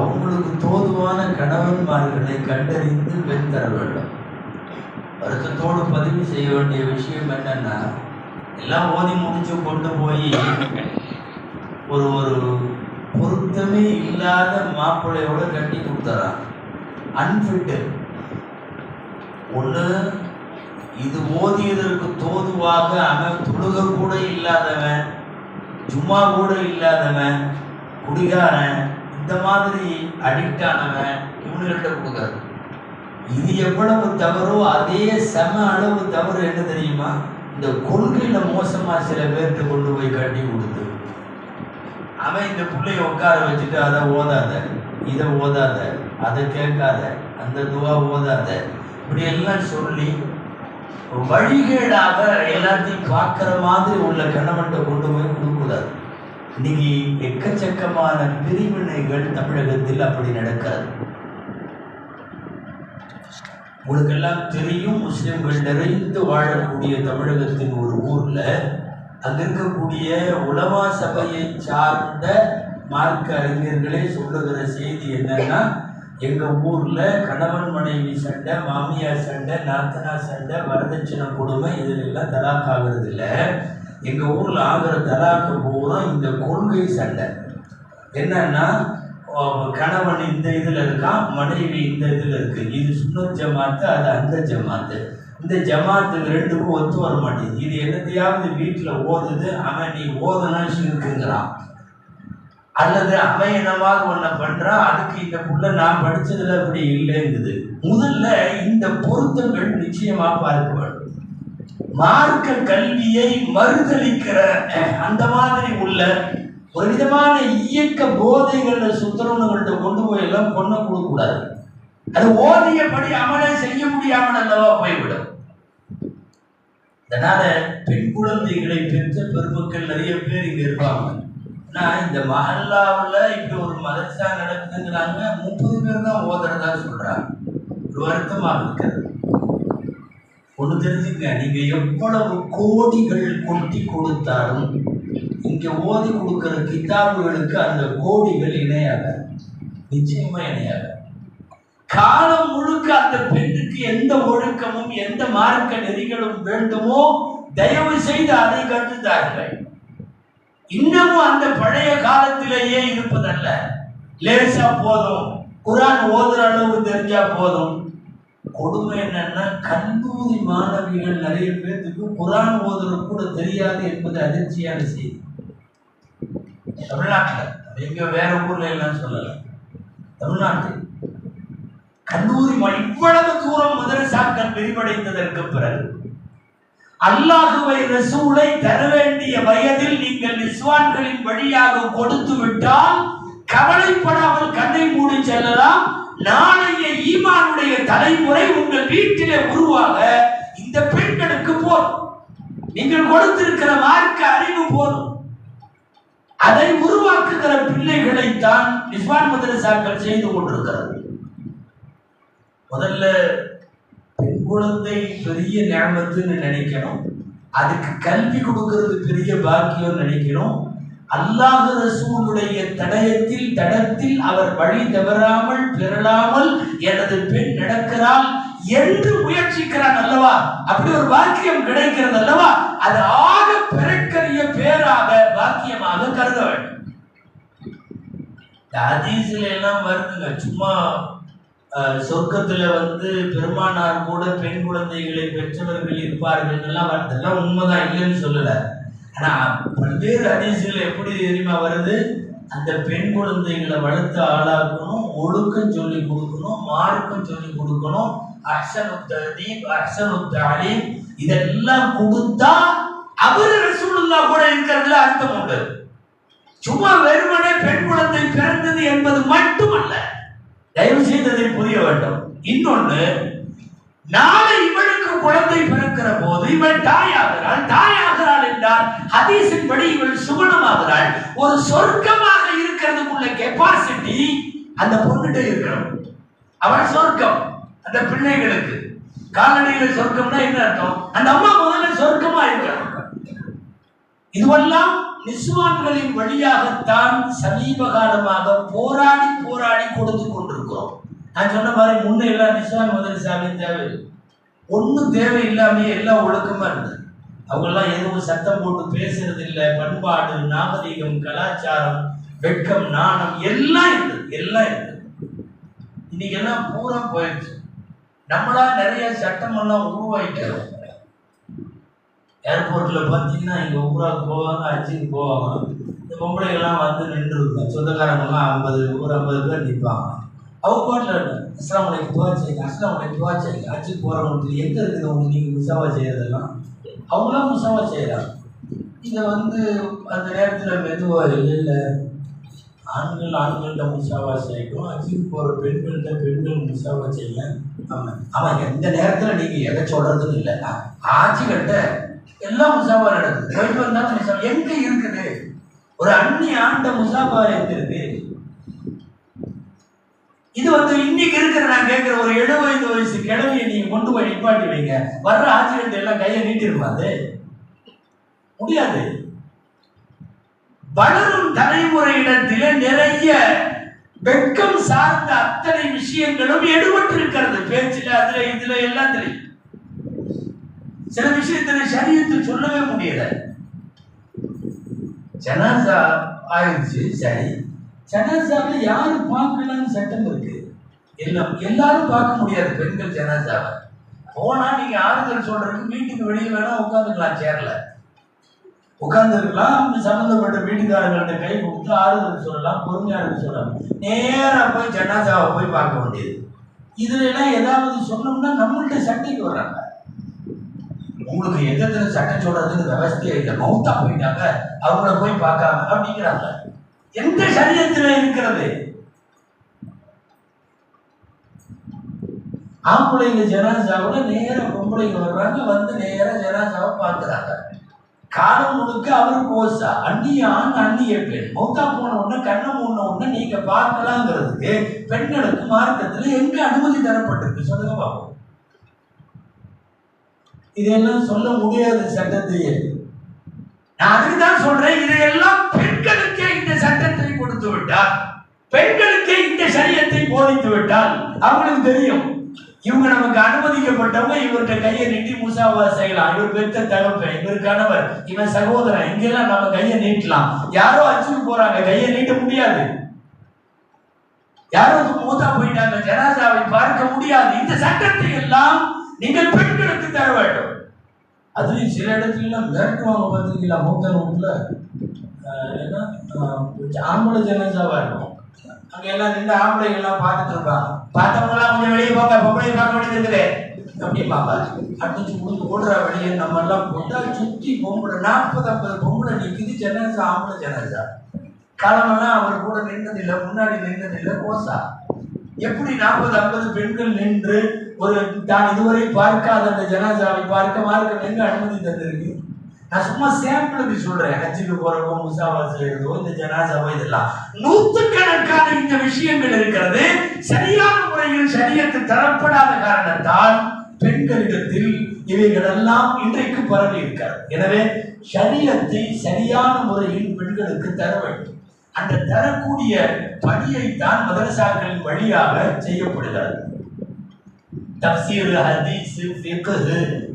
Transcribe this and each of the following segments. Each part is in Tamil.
அவங்களுக்கு தோதுவான கணவன்மார்களை கண்டறிந்து பெண் தர வேண்டும். வருத்தத்தோடு பதிவு செய்ய வேண்டிய விஷயம் என்னன்னா எல்லாம் ஓதி முடிச்சு கொண்டு போய் ஒரு ஒரு பொருத்தமே இல்லாத மாப்பிள்ளையோட கட்டி கொடுத்துறான். அன்ஃபிட்டு ஒன்று இது ஓதியதற்கு தோதுவாக அவன் தொழுக கூட இல்லாதவன் சும்மா கூட இல்லாதவன் குடிகாரன் இந்த மாதிரி அடிக்ட் ஆனவன் இவனுகிட்ட கொடுக்குறது இது எவ்வளவு தவறோ அதே சம அளவு தவறு என்ன தெரியுமா? இந்த கொள்கையில மோசமா சில பேர்கிட்ட கொண்டு போய் கட்டி கொடுத்து. அவன் இந்த பிள்ளைய உட்கார வச்சுட்டு அதை ஓதாத இதை ஓதாத அதை கேட்காத அந்த துவா ஓதாத இப்படி எல்லாம் சொல்லி வழிகேடாக எல்லாத்தையும் பார்க்குற மாதிரி உள்ள கணவன்கிட்ட கொண்டு போய் கொடுக்கூடாது இன்னைக்கு எக்கச்சக்கமான பிரிவினைகள் தமிழகத்தில் அப்படி நடக்காது. உங்களுக்கெல்லாம் தெரியும் முஸ்லிம்கள் நிறைந்து வாழக்கூடிய தமிழகத்தின் ஒரு ஊரில் அங்கே இருக்கக்கூடிய உலமா சபையை சார்ந்த மார்க்க அறிஞர்களே சொல்லுகிற செய்தி என்னன்னா எங்கள் ஊரில் கணவன் மனைவி சண்டை மாமியார் சண்டை நாத்தனா சண்டை வரதட்சணை கொடுமை இதுல எல்லாம் தலாக் ஆகுறது எங்கள் ஊரில் ஆகிற தலாக்கு பூரா இந்த கொள்கை சண்டை. என்னன்னா கணவன் இந்த இதில் இருக்கான் மனைவி இந்த இதில் இருக்கு. இது சுண்ணத் ஜமாத்து அது அந்த ஜமாத்து. இந்த ஜமாத்து ரெண்டுக்கும் ஒத்து வர மாட்டேங்குது. இது என்னத்தையாவது வீட்டில் ஓதுது அவன் நீ ஓதனா இருக்குங்கிறான் அல்லது அவன் என்னவாக ஒன்றை பண்றான் அதுக்கு இந்த புள்ள நான் படித்ததில் அப்படி இல்லைங்குது. முதல்ல இந்த பொருத்தங்கள் நிச்சயமாக பார்க்க வேண்டும் மார்க்க கல்வியை மறுதளிக்கிற அஹ், அந்த மாதிரி உள்ள ஒரு விதமான இயக்க போதைகள்ல சுத்தரவங்கள்ட்ட கொண்டு போய் எல்லாம் பொண்ணை கொடுக்க கூடாது அது ஓதியபடி அமலை செய்ய முடியாமல் அல்லவா போய்விடும். அதனால பெண் குழந்தைகளை பெற்ற பெருமக்கள் நிறைய பேர் இங்க இருப்பாங்க. நான் இந்த மஹல்லாவுல இப்படி ஒரு மதரசா நடக்குதுங்கிறாங்க. முப்பது பேர் தான் ஓதுறதா சொல்றாங்க. ஒரு வருத்தமாக இருக்கிறது ஒன்று தெரிஞ்சுங்க. நீங்க எவ்வளவு கோடிகள் கொட்டி கொடுத்தாலும் இங்க ஓதி கொடுக்கிற கிதாபுகளுக்கு அந்த கோடிகள் இணையாக நிச்சயமா இணையாக காலம் முழுக்க அந்த பெண்ணுக்கு எந்த ஒழுக்கமும் எந்த மார்க்க நெறிகளும் வேண்டுமோ தயவு செய்து அதை கற்றுத்தார்கள் இன்னமும் அந்த பழைய காலத்திலேயே இருப்பதல்ல. லேசா போதும். குரான் ஓதுற அளவுக்கு தெரிஞ்சா போதும். கொடுமை என்னன்னா கல்லூரி மாணவிகள் நிறைய பேர்த்துக்கு குரான் ஓதுறது கூட தெரியாது என்பது அதிர்ச்சியான செய்தி. தமிழ்நாட்டில் எங்க வேற ஊர்ல எல்லாம் சொல்லல. தமிழ்நாட்டில் கல்லூரி இவ்வளவு தூரம் மதரசாக்கள் விரிவடைந்ததற்கு பிறகு அல்லாஹுவை ரசூலை தர வேண்டிய வயதில் நீங்கள் நிஸ்வான்களின் வழியாக கொடுத்து விட்டால் கவலைப்படாமல் கண்ணை மூடி செல்லலாம். நாளைய ஈமா தலைமுறை உங்கள் வீட்டிலே உருவாக இந்த பெண்களுக்கு போதும். நீங்கள் கொடுத்திருக்கிற மார்க்க அறிவு போதும். அதை உருவாக்குகிற பிள்ளைகளைத்தான் நிஸ்வான் மதரசாக்கள் செய்து கொண்டிருக்கிறது. முதல்ல பெண் குழந்தை பெரிய ஞாபகத்துன்னு நினைக்கணும். அதுக்கு கல்வி கொடுக்கறது பெரிய பாக்கியம் நினைக்கணும். அல்லாஹ் ரசூலுடைய தடயத்தில் தடத்தில் அவர் வழி தவறாமல் பெறலாமல் எனது பெண் நடக்கிறாள் என்று முயற்சிக்கிறான் அல்லவா? அப்படி ஒரு வாக்கியம் கிடைக்கிறது அல்லவா? அது ஆக பிறக்கரிய பேராக வாக்கியமாக கருத வேண்டும். ஹதீஸ்ல எல்லாம் வருதுங்க. சும்மா சொர்க்கத்துல வந்து பெருமானார் கூட பெண் குழந்தைகளை பெற்றவர்கள் இருப்பார்கள் எல்லாம் வருது. எல்லாம் உண்மைதான் இல்லைன்னு சொல்லல. ஆனா பல்வேறு அதிசயங்கள் எப்படி தெரியுமா வருது? அந்த பெண் குழந்தைகளை வளர்த்து ஆளாக்கணும் ஒழுக்கம் சொல்லி கொடுக்கணும் மார்க்கம் சொல்லி கொடுக்கணும். அஹ்சனு ததீப் இதெல்லாம் கொடுத்தா அவர் சூழ்நிலை கூட இருக்கிறதுல அர்த்தம் உண்டு. சும்மா வெறுமனே பெண் குழந்தை பிறந்தது என்பது மட்டுமல்ல. தயவு செய்ததை புரிய வேண்டும். இன்னொன்று நாளை இவளுக்கு குழந்தை பிறக்கிற போது இவன் தாயாகிறாள் ஹதீஸின் படி இவள் சுகுணமாகிறாள். ஒரு சொர்க்கமாக இருக்கிறதுக்குள்ள கெப்பாசிட்டி அந்த பொண்ணுகிட்ட இருக்கிறோம் அவள் சொர்க்கம் அந்த பிள்ளைகளுக்கு. கால்நடையில சொர்க்கம்னா என்ன அர்த்தம்? அந்த அம்மா முதல்ல சொர்க்கமா இருக்கணும். இதுவெல்லாம் நிஸ்வான்களின் வழியாகத்தான் சமீப காலமாக போராடி போராடி கொடுத்து கொண்டிருக்கிறோம். நான் சொன்ன மாதிரி முன்ன எல்லாம் நிஸ்வான் மதரசாவே தேவை ஒன்றும் தேவை இல்லாம எல்லாம் ஒழுக்கமா இருந்தது. அவங்கெல்லாம் எதுவும் சத்தம் போட்டு பேசுறது இல்லை பண்பாடு நாகரிகம் கலாச்சாரம் வெட்கம் நாணம் எல்லாம் இருந்தது எல்லாம் இருந்தது இன்னைக்கு எல்லாம் பூரா போயிடுச்சு. நம்மளா நிறைய சட்டமெல்லாம் உருவாக்கிட்டோம் ஏர்போர்ட்ல பார்த்தீங்கன்னா இங்க ஊராக போவாங்க அச்சுக்கு போவாங்க. இந்த பொம்பளைகள்லாம் வந்து நின்று இருக்கும் சொந்தக்காரங்கெல்லாம் ஐம்பது ஒரு ஐம்பது பேர் நிற்பாங்க அவங்க பாட்டில் அஸ்லாம் வலைக்கு துவா செய்யுங்க. அஸ்லாம் வலைக்கு துவா செய்யுங்க. அச்சுக்கு போகிறவங்களுக்கு எங்கே இருக்குது? அவங்க நீங்கள் முசாவா செய்கிறதெல்லாம் அவங்களாம் முசாவா செய்கிறாங்க இதை வந்து அந்த நேரத்தில் மெதுவாக இல்லை ஆண்கள் ஆண்கள்கிட்ட முசாவா செய்யணும் அச்சுக்கு போகிற பெண்கள்கிட்ட பெண்கள் முசாவா செய்யலாம் ஆமாம் ஆமாம் எந்த நேரத்தில் நீங்கள் எதை சொல்கிறதுன்னு இல்லை. ஆட்சிகள்கிட்ட எல்லாம் முசாபா நடக்குது. போயிட்டு வந்தாலும் முசாபா எங்கே இருக்குது? ஒரு அந்நிய ஆண்ட முசாபா எங்க இருக்கு இது வந்து இன்னைக்கு இருக்கிற நான் கேட்கிற ஒரு எழுபது வயசு கிழவியை நீங்க கொண்டு போய் நிப்பாட்டி வைங்க. வர்ற ஆச்சரியத்தை எல்லாம் கையை நீட்டிருமா முடியாது. வளரும் தலைமுறையிடத்திலே நிறைய வெட்கம் சார்ந்த அத்தனை விஷயங்களும் எடுபட்டு இருக்கிறது பேச்சுல அதுல இதுல எல்லாத்துலயும் சில விஷயத்துல சரியத்தை சொல்லவே முடியல. ஜனாசா ஆயிடுச்சு சரி. ஜனாசாவை யாரு பார்க்கலாம்னு சட்டம் இருக்கு. எல்லாம் எல்லாரும் பார்க்க முடியாது பெண்கள் ஜனாசாவை. போனா நீங்க ஆறுதல் சொல்றதுக்கு வீட்டுக்கு வெளியே வேணா உட்காந்துக்கலாம் சேர்ல உட்கார்ந்துருக்கலாம் சம்மந்தப்பட்ட சம்பந்தப்பட்ட வீட்டுக்காரங்கள்ட்ட கை கொடுத்து ஆறுதல் சொல்லலாம் பொறுமையா சொல்லலாம். நேராக போய் ஜனாசாவை போய் பார்க்க வேண்டியது. இதுல எல்லாம் ஏதாவது சொன்னோம்னா நம்மள்ட்ட சட்டைக்கு வர்றாங்க. உங்களுக்கு எந்த சட்டம் சொல்றதுன்னு விவசாயம் இல்லை மௌத்தா போயிட்டாங்க அவங்கள போய் பார்க்காம அப்படிங்கிறாங்க. எந்த சரீரத்தில் இருக்கிறது? ஆம்பளைங்க ஜனாசாவோட நேர பொம்பளைங்க வர்றாங்க வந்து நேர ஜனாசாவை பார்க்குறாங்க. காலம் முழுக்க அவர் கோசா அந்நிய ஆண் அந்நிய பெண். மூத்தா போன உடனே கண்ணை மூண உடனே நீங்க பார்க்கலாங்கிறதுக்கு பெண்களுக்கு மார்க்கத்துல எங்க அனுமதி தரப்பட்டிருக்கு? சொல்லுங்க பாப்போம். இதெல்லாம் சொல்ல முடியாது சட்டத்தையே. நான் அதுதான் சொல்றேன் இதையெல்லாம் பெண்களுக்கே இந்த சட்டத்தை கொடுத்து விட்டால் பெண்களுக்கு இந்த சரியத்தை போதித்து விட்டால் அவங்களுக்கு தெரியும். இவங்க நமக்கு அனுமதிக்கப்பட்டவங்க இவர்கிட்ட கையை நீட்டி முசாவா செய்யலாம். இவர் பெத்த தகப்பன் இவர் கணவர் இவன் சகோதரன் இங்கெல்லாம் நம்ம கையை நீட்டலாம். யாரோ அச்சுக்கு போறாங்க கையை நீட்ட முடியாது. யாரோ மூத்தா போயிட்டாங்க ஜனாசாவை பார்க்க முடியாது. இந்த சட்டத்தை எல்லாம் நீங்கள் பெண்களுக்கு தர வேண்டும். அதுலயும் சில இடத்துல எல்லாம் மிரட்டுவாங்க பார்த்தீங்களா மூத்த வீட்டுல என்ன ஆம்பளை ஜனாசாவா இருக்கும் அங்க எல்லாம் நின்று ஆம்பளை எல்லாம் பார்த்துட்டு இருப்பாங்க பார்த்தவங்களாம் கொஞ்சம் வெளியே போங்க பொம்பளை பார்க்க வேண்டியது இருக்குது அப்படிம்பாங்க அடுத்து முடிஞ்சு ஓடுற வழியை நம்ம எல்லாம் போட்டா சுத்தி பொம்பளை நாற்பது ஐம்பது பொம்பளை நிற்குது ஜனாசா ஆம்பளை ஜனாசா காலமெல்லாம் அவர் கூட நின்றதில்லை முன்னாடி நின்றதில்லை கோசா எப்படி நாற்பது ஐம்பது பெண்கள் நின்று ஒரு தான் இதுவரை பார்க்காத அந்த ஜனாஜாவை பார்க்க மார்க்க நின்று அனுமதி தந்திருக்கு நான் சும்மா சாம்பிளுக்கு சொல்றேன். ஹஜ்ஜுக்கு போறவோ முசாவா செய்யறதோ இந்த ஜனாசாவோ இதெல்லாம். நூற்றுக்கணக்கான இந்த விஷயங்கள் இருக்கிறது. சரியான முறையில் சரியத்து தரப்படாத காரணத்தால் பெண்களிடத்தில் இவைகளெல்லாம் இன்றைக்கு பரவி இருக்கிறது. எனவே சரியத்தை சரியான முறையில் பெண்களுக்கு தர வேண்டும். அந்த தரக்கூடிய பணியைத்தான் மதரசாக்களின் வழியாக செய்யப்படுகிறது. தப்சீர் ஹதீஸ் ஃபிக்ஹ்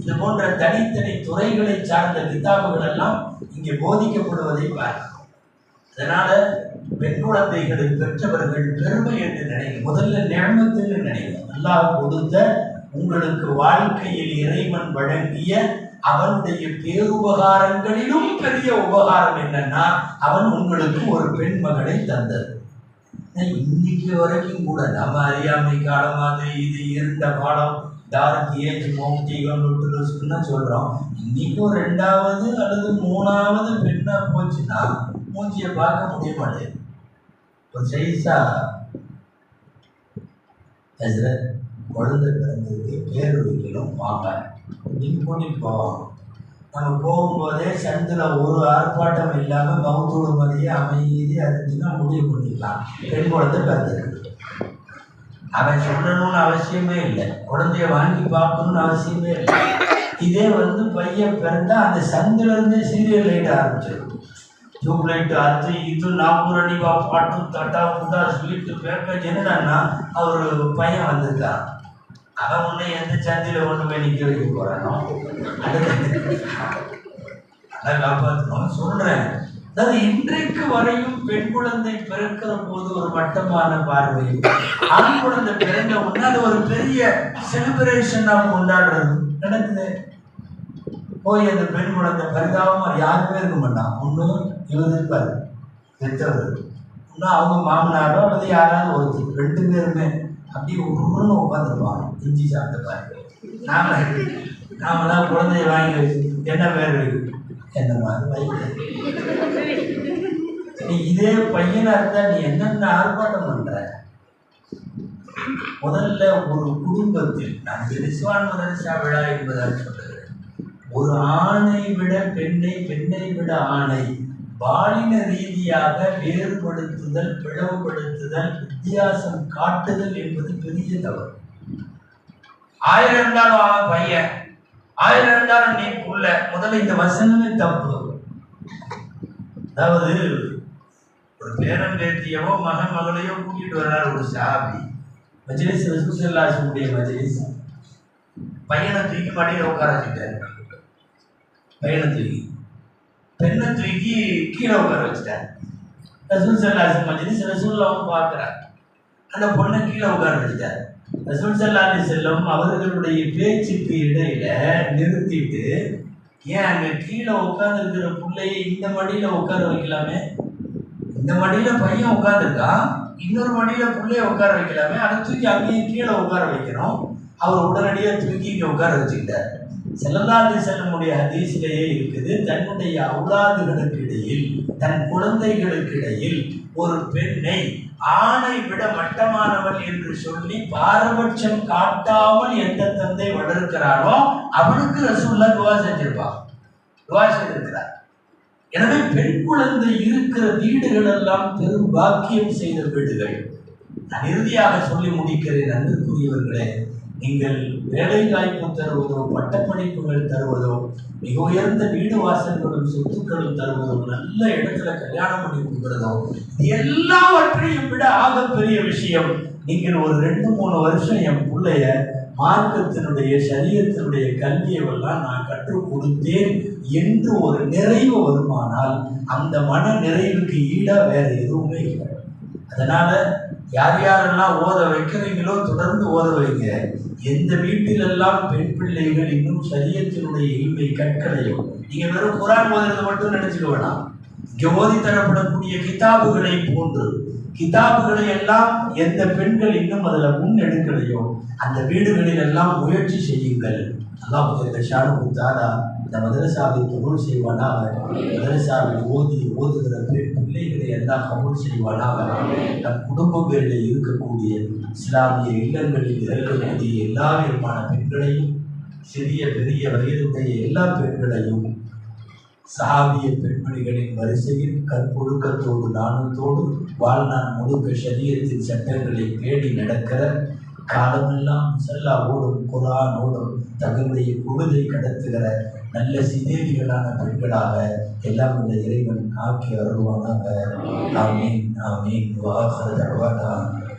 இது போன்ற தனித்தனி துறைகளை சார்ந்த கித்தாபுகள் எல்லாம் இங்கே போதிக்கப்படுவதை பார்க்கிறோம். அதனால பெண் குழந்தைகளை பெற்றவர்கள் பெருமை என்று நினைக்கும் முதல்ல நியமத்துன்னு நினைக்கும் அல்லாஹ் கொடுத்த உங்களுக்கு வாழ்க்கையில் இறைவன் வழங்கிய அவனுடைய பேருபகாரங்களிலும் பெரிய உபகாரம் என்னன்னா அவன் உங்களுக்கு ஒரு பெண் மகனை தந்தது. இன்னைக்கு வரைக்கும் கூட நம்ம அறியாமை காலம் மாதிரி இது இருந்த காலம் டார்க் ஏஜ் மௌட்டிகம் லுட்ரஸ்னா சொல்கிறோம் இன்னைக்கும் ரெண்டாவது அல்லது மூணாவது பெண்ணாக போச்சுன்னா மூஞ்சியை பார்க்க முடிய மாட்டேங்குது. ஒரு சைஸா குழந்தை பிறந்ததுக்கு பேர் வைக்கணும் வாங்க அப்படின்னு போவாங்க. நம்ம போகும்போதே சந்தில் ஒரு ஆர்ப்பாட்டம் இல்லாமல் மவுத்தூடு மாதிரியே அமைதி அதுன்னா முடிவு பண்ணிக்கலாம். பெண் குழந்தை பிறந்திருக்கு. அவன் சொல்லணும்னு அவசியமே இல்லை. குழந்தைய வாங்கி பார்க்கணும்னு அவசியமே இல்லை. இதே வந்து பையன் பிறந்தால் அந்த சந்திலிருந்து சீரியல் லைட் ஆரம்பிச்சிடும். டியூப் லைட் அது இது நாற்பூரணிவா பாட்டு தட்டா புட்டா சொல்லிட்டு பேக்க என்னடான்னா அவர் பையன் வந்திருக்கான். அவன் உன்னை எந்த சந்தையில் கொண்டு போய் நிற்க வைக்க போறானோ அதை காப்பாற்றணும் சொல்றேன். அதாவது இன்றைக்கு வரையும் பெண் குழந்தை பிறக்கிற போது ஒரு வட்டமான பார்வை. ஆண் குழந்தை பிறந்த உடனே அது ஒரு பெரிய செலிப்ரேஷன் நாம் கொண்டாடுறது. நடக்குது. போய் அந்த பெண் குழந்தை பரிதாபமா யாருமே இருக்க மாட்டான் ஒன்று இவர் இருப்பார் பெற்றவர் இன்னும் அவங்க மாமனாரோ அல்லது யாராவது ஒருத்தர் ரெண்டு பேருமே. அப்படியே ஒன்று உட்காந்துருப்பாங்க இஞ்சி சாப்பிட்ட நாம நாம நாமெல்லாம் குழந்தைய வாங்கி வச்சு என்ன பேர் என்ன மாதிரி வைக்க நீ இதே பையனா இருந்தா நீ என்னென்ன ஆர்ப்பாட்டம் பண்ற? முதல்ல ஒரு குடும்பத்தில் நான் ரிஸ்வான் மதரசா விழா என்பதாக சொல்லுகிறேன். ஒரு ஆணை விட பெண்ணை பெண்ணை விட ஆணை. பாலின ரீதியாக வேறுபடுத்துதல் பிளவுபடுத்துதல் வித்தியாசம் காட்டுதல் என்பது பெரிய தவறு. ஆயிரம் இருந்தாலும் பையன் ஆயிரம் இருந்தாலும் நீ உள்ள முதல்ல இந்த வசனமே தப்பு. அதாவது ஒரு பேரன் பேத்தியவோ மகன் மகளையோ கூட்டிட்டு வர்றாரு ஒரு சாபி. மஜிலிஸ் ரசூசல்லாசுடைய மஜிலிஸ். பையனை தூக்கி மடியில் உட்கார வச்சுட்டாரு. பையனை தூக்கி. பெண்ணை தூக்கி கீழே உட்கார வச்சுட்டாரு. ரசூல் சல்லாசு மஜ்லிஸ் ரசூல்லாவும் பார்க்குறார் அந்த பொண்ணை கீழே உட்கார வச்சுட்டார். ரசூல் சல்லா அலி செல்லம் அவர்களுடைய பேச்சுக்கு இடையில நிறுத்திட்டு ஏன் அங்கே கீழே உட்காந்துருக்கிற பிள்ளையை இந்த மடியில உட்கார வைக்கலாமே? இந்த மடியில பையன் உட்காந்துருக்கான் இன்னொரு மடியில பிள்ளைய உட்கார வைக்கலாமே? அதை தூக்கி அங்கேயும் கீழே உட்கார வைக்கணும். அவர் உடனடியாக தூக்கி இங்கே உட்கார வச்சுக்கிட்டார். செல்லல்லாதி செல்லமுடைய ஹதீஸிலேயே இருக்குது தன்னுடைய அவுலாதுகளுக்கு இடையில் தன் குழந்தைகளுக்கு இடையில் ஒரு பெண்ணை ஆணை விட மட்டமானவள் என்று சொல்லி பாரபட்சம் காட்டாமல் எந்த தந்தை வளர்க்கிறாரோ அவனுக்கு ரசூல்லா துவா செஞ்சிருப்பான் துவா செய்திருக்கிறார். எனவே பெண் குழந்தை இருக்கிற வீடுகள் எல்லாம் பெரும் பாக்கியம் செய்த வீடுகள். நான் இறுதியாக சொல்லி முடிக்கிறேன் அன்புக்குரியவர்களே. நீங்கள் வேலை வாய்ப்பு தருவதோ பட்டப்படிப்புகள் தருவதோ மிக உயர்ந்த வீடு வாசல்களும் சொத்துக்களும் தருவதோ நல்ல இடத்துல கல்யாணம் பண்ணி கொடுக்கிறதோ எல்லாவற்றையும் விட ஆகப்பெரிய விஷயம். நீங்கள் ஒரு ரெண்டு மூணு வருஷம் என் பிள்ளைய மார்க்கத்தினுடைய சரீரத்தினுடைய கல்வியவெல்லாம் நான் கற்றுக் கொடுத்தேன் என்று ஒரு நிறைவு வருமானால் அந்த மன நிறைவுக்கு ஈடாக வேற எதுவுமே இல்லை. அதனால யார் யாரெல்லாம் ஓத வைக்கிறீங்களோ தொடர்ந்து ஓத வைங்க. எந்த வீட்டிலெல்லாம் பெண் பிள்ளைகள் இன்னும் சரியத்தினுடைய இன்மை கற்களையோ நீங்க வெறும் குரான் ஓதுறது மட்டும் நினைச்சுக்க வேணாம். இங்கே ஓதி தரப்படக்கூடிய கிதாபுகளை போன்று கிதாபுகளை எல்லாம் எந்த பெண்கள் இன்னும் அதுல முன்னெடுக்கலையோ அந்த வீடுகளில் எல்லாம் முயற்சி செய்யுங்கள். அல்லாஹ் ஷானு தாரா இந்த மதரசாவை கபூல் செய்வானாக மதரசாவில் ஓதி ஓதுகிற பிள்ளைகளை எல்லாம் கபூல் செய்வானாக நம் குடும்பங்களில் இருக்கக்கூடிய இஸ்லாமிய இல்லங்களில் இருக்கக்கூடிய எல்லா விதமான பெண்களையும் சிறிய பெரிய வயதுடைய எல்லா பெண்களையும் சஹாபிய பெண்மணிகளின் வரிசையில் கற்பொழுக்கத்தோடு நாணத்தோடு வாழ்நாள் முழுக்க சரியத்தின் சட்டங்களை தேடி நடக்கிற காலமெல்லாம் செல்லா ஓடும் குரான் ஓடும் தங்களுடைய பொழுதை கடத்துகிற நல்ல சிதேவிகளான பெண்களாக எல்லாம் இந்த இறைவன் ஆக்கி அருள்வானாக. ஆமீன் ஆமீன். வாஹர் தர்வானா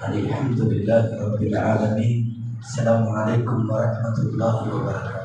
அல்ஹம்துலில்லாஹி ரப்பில் ஆலமீன். அஸ்ஸலாமு அலைக்கும் வரஹ்மத்துல்லாஹி வபரகாத்துஹு